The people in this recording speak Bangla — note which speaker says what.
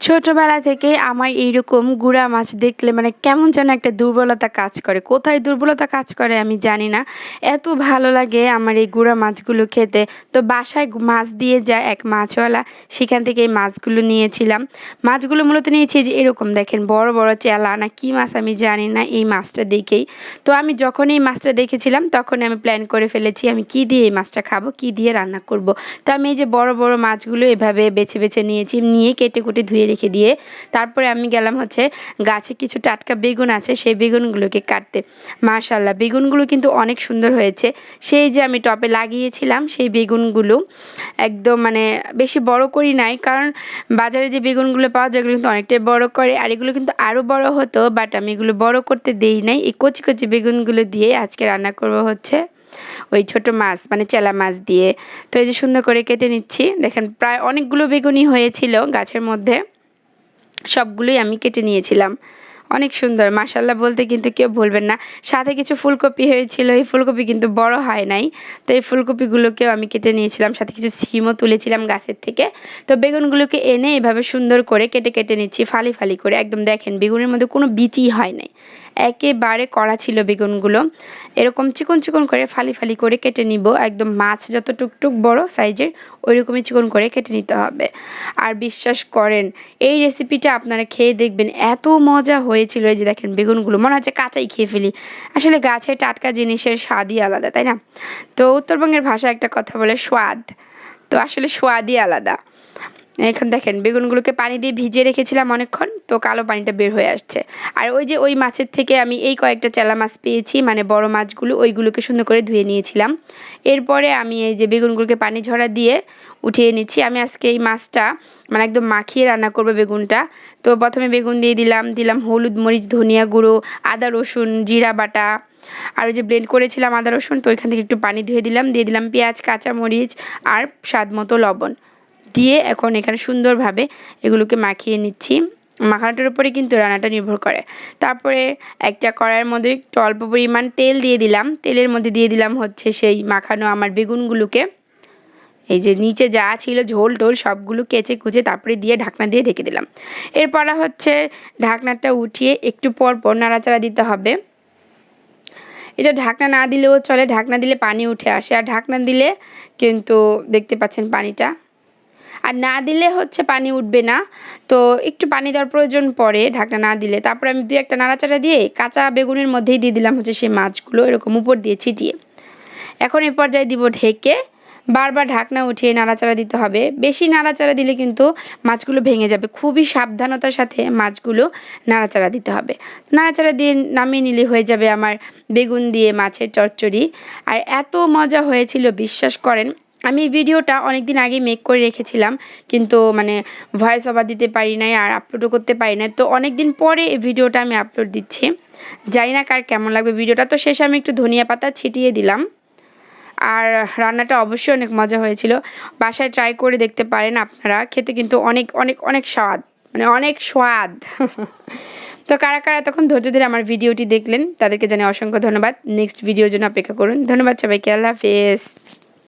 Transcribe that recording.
Speaker 1: ছোটবেলা থেকে আমার এইরকম গুড়া মাছ দেখলে মানে কেমন যেন একটা দুর্বলতা কাজ করে। কোথায় দুর্বলতা কাজ করে আমি জানি না। এত ভালো লাগে আমার এই গুড়া মাছগুলো খেতে। তো বাসায় মাছ দিয়ে যায় এক মাছওয়ালা। সেখান থেকে এই মাছগুলো নিয়েছিলাম। মাছগুলো মূলত নিয়েছি যে এরকম দেখেন বড় বড় চেলা। না কি মাছ আমি জানি না এই মাছটা দেখেই। তো আমি যখন এই মাছটা দেখেছিলাম তখন আমি প্ল্যান করে ফেলেছি আমি কি দিয়ে এই মাছটা খাব, কি দিয়ে রান্না করব। তো আমি এই যে বড় বড় মাছগুলো এভাবে বেছে বেছে নিয়েছি। নিয়ে কেটে কুটে ধুয়ে রেখে দিয়ে তারপরে আমি গেলাম হচ্ছে গাছে কিছু টাটকা বেগুন আছে, সেই বেগুনগুলোকে কাটতে। মাশাল্লাহ বেগুনগুলো কিন্তু অনেক সুন্দর হয়েছে। সেই যে আমি টপে লাগিয়েছিলাম, সেই বেগুনগুলো একদম মানে বেশি বড় করি নাই, কারণ বাজারে যে বেগুনগুলো পাওয়া যায় এগুলো কিন্তু অনেকটাই বড় করে। আর এগুলো কিন্তু আরও বড় হতো, বাট আমি এগুলো বড় করতে দেই নাই। এই কচি কচি বেগুনগুলো দিয়ে আজকে রান্না করব হচ্ছে ওই ছোট মাছ মানে চেলা মাছ দিয়ে। তো এই যে সুন্দর করে কেটে নিচ্ছি। দেখেন, প্রায় অনেকগুলো বেগুনই হয়েছিল গাছের মধ্যে। সবগুলোই আমি কেটে নিয়েছিলাম। অনেক সুন্দর মাসাল্লাহ বলতে কিন্তু কেউ বলবেন না। সাথে কিছু ফুলকপি হয়েছিল, এই ফুলকপি কিন্তু বড় হয় নাই। তো এই ফুলকপিগুলোকেও আমি কেটে নিয়েছিলাম, সাথে কিছু সিমও তুলেছিলাম গাছের থেকে। তো বেগুনগুলোকে এনে এভাবে সুন্দর করে কেটে কেটে নিচ্ছি, ফালি ফালি করে। একদম দেখেন, বেগুনের মধ্যে কোনো বিচি হয় নাই। একেবারে কড়া ছিল বেগুনগুলো। এরকম চিকন চিকন করে ফালি ফালি করে কেটে নিব। একদম মাছ যত টুকটুক বড় সাইজের ওই রকমই চিকন করে কেটে নিতে হবে। আর বিশ্বাস করেন, এই রেসিপিটা আপনারা খেয়ে দেখবেন, এত মজা হয়েছিল এই যে দেখেন বেগুনগুলো। মনে হচ্ছে কাঁচাই খেয়ে ফেলি। আসলে গাছের টাটকা জিনিসের স্বাদই আলাদা, তাই না? তো উত্তরবঙ্গের ভাষা একটা কথা বলে, স্বাদ। তো আসলে স্বাদই আলাদা। এখন দেখেন, বেগুনগুলোকে পানি দিয়ে ভিজিয়ে রেখেছিলাম অনেকক্ষণ, তো কালো পানিটা বের হয়ে আসছে। আর ওই যে ওই মাছের থেকে আমি এই কয়েকটা চেলা মাছ পেয়েছি মানে বড় মাছগুলো, ওইগুলোকে সুন্দর করে ধুয়ে নিয়েছিলাম। এরপরে আমি এই যে বেগুনগুলোকে পানি ঝরা দিয়ে উঠিয়ে নিচ্ছি। আমি আজকে এই মাছটা মানে একদম মাখিয়ে রান্না করব বেগুনটা। তো প্রথমে বেগুন দিয়ে দিলাম দিলাম হলুদ মরিচ, ধনিয়া গুঁড়ো, আদা রসুন, জিরা বাটা আর ওই যে ব্লেন্ড করেছিলাম আদা, রসুন, তো ওইখান থেকে একটু পানি ধুয়ে দিলাম, দিয়ে দিলাম পেঁয়াজ, কাঁচা মরিচ আর স্বাদ মতো লবণ। দিয়ে এখন এখানে সুন্দরভাবে এগুলোকে মাখিয়ে নিচ্ছি। মাখানোটার উপরে কিন্তু রান্নাটা নির্ভর করে। তারপরে একটা কড়াইয়ের মধ্যে একটু অল্প পরিমাণ তেল দিয়ে দিলাম। তেলের মধ্যে দিয়ে দিলাম হচ্ছে সেই মাখানো আমার বেগুনগুলোকে। এই যে নিচে যা ছিল ঝোল টোল সবগুলো কেচে কুচে তারপরে দিয়ে ঢাকনা দিয়ে ঢেকে দিলাম। এরপর হচ্ছে ঢাকনাটা উঠিয়ে একটু পর পর নাড়াচাড়া দিতে হবে। এটা ঢাকনা না দিলেও চলে, ঢাকনা দিলে পানি উঠে আসে। আর ঢাকনা দিলে কিন্তু দেখতে পাচ্ছেন পানিটা। আর না দিলে হচ্ছে পানি উঠবে না। তো একটু পানি দেওয়ার প্রয়োজন পড়ে ঢাকনা না দিলে। তারপর আমি দু একটা নাড়াচাড়া দিয়ে কাঁচা বেগুনের মধ্যেই দিয়ে দিলাম হচ্ছে সেই মাছগুলো, এরকম উপর দিয়ে ছিটিয়ে। এখন এ পর্যায়ে দিব ঢেকে বারবার ঢাকনা উঠিয়ে নাড়াচাড়া দিতে হবে। বেশি নাড়াচাড়া দিলে কিন্তু মাছগুলো ভেঙে যাবে। খুবই সাবধানতার সাথে মাছগুলো নাড়াচাড়া দিতে হবে। নাড়াচাড়া দিয়ে নামিয়ে নিলে হয়ে যাবে আমার বেগুন দিয়ে মাছের চচ্চড়ি। আর এত মজা হয়েছিল, বিশ্বাস করেন। আমি ভিডিওটা অনেক দিন আগে মেক করে রেখেছিলাম, কিন্তু মানে ভয়েস ওভার দিতে পারি নাই আর আপলোডও করতে পারি নাই। তো অনেক দিন পরে এই ভিডিওটা আমি আপলোড দিচ্ছি। জানি না কার কেমন লাগবে। ভিডিওটা তো শেষে আমি একটু ধনিয়া পাতা ছিটিয়ে দিলাম। আর রান্নাটা অবশ্যই অনেক মজা হয়েছিল। বাসায় ট্রাই করে দেখতে পারেন আপনারা। খেতে কিন্তু অনেক অনেক অনেক স্বাদ। মানে অনেক স্বাদ। তো কারা কারা তখন ধৈর্য ধরে আমার ভিডিওটি দেখলেন, তাদেরকে জানি অসংখ্য ধন্যবাদ। নেক্সট ভিডিওর জন্য অপেক্ষা করুন। ধন্যবাদ সবাইকে। আল্লাহ হাফেজ।